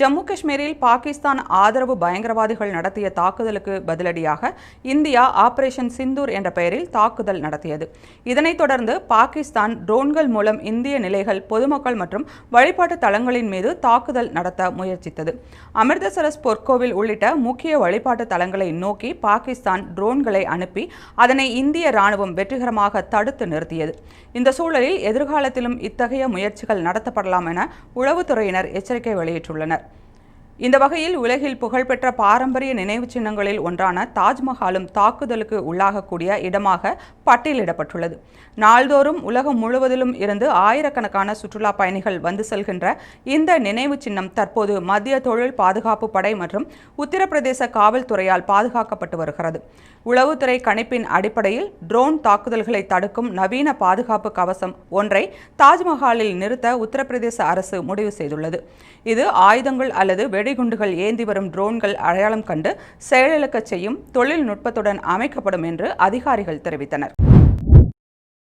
ஜம்மு காஷ்மீரில் பாகிஸ்தான் ஆதரவு பயங்கரவாதிகள் நடத்திய தாக்குதலுக்கு பதிலடியாக இந்தியா ஆபரேஷன் சிந்தூர் என்ற பெயரில் தாக்குதல் நடத்தியது. இதனைத் தொடர்ந்து பாகிஸ்தான் ட்ரோன்கள் மூலம் இந்திய நிலைகள் பொதுமக்கள் மற்றும் வழிபாட்டு தலங்களின் மீது தாக்குதல் நடத்த முயற்சித்தது. அமிர்தசரஸ் பொற்கோவில் உள்ளிட்ட முக்கிய வழிபாட்டு தலங்களை நோக்கி பாகிஸ்தான் ட்ரோன்களை அனுப்பி அதனை இந்திய ராணுவம் வெற்றிகரமாக தடுத்து நிறுத்தியது. இந்த சூழலில் எதிர்காலத்திலும் இத்தகைய முயற்சிகள் நடத்தப்படலாம் என உளவுத்துறையினர் எச்சரிக்கை வெளியிட்டுள்ளனர். இந்த வகையில் உலகில் புகழ்பெற்ற பாரம்பரிய நினைவுச் சின்னங்களில் ஒன்றான தாஜ்மஹாலும் தாக்குதலுக்கு உள்ளாகக்கூடிய இடமாக பட்டியலிடப்பட்டுள்ளது. நாள்தோறும் உலகம் முழுவதிலும் இருந்து ஆயிரக்கணக்கான சுற்றுலா பயணிகள் வந்து செல்கின்ற இந்த நினைவு சின்னம் தற்போது மத்திய தொழில் பாதுகாப்பு படை மற்றும் உத்தரப்பிரதேச காவல்துறையால் பாதுகாக்கப்பட்டு வருகிறது. உளவுத்துறை கணிப்பின் அடிப்படையில் ட்ரோன் தாக்குதல்களை தடுக்கும் நவீன பாதுகாப்பு கவசம் ஒன்றை தாஜ்மஹாலில் நிறுத்த உத்தரப்பிரதேச அரசு முடிவு செய்துள்ளது. இது ஆயுதங்கள் அல்லது வெடி வெடிகுண்டுகள் ஏந்தி வரும் ட்ரோன்கள் அடையாளம் கண்டு செயலிழக்கச் செய்யும் தொழில்நுட்பத்துடன் அமைக்கப்படும் என்று அதிகாரிகள் தெரிவித்தனர்.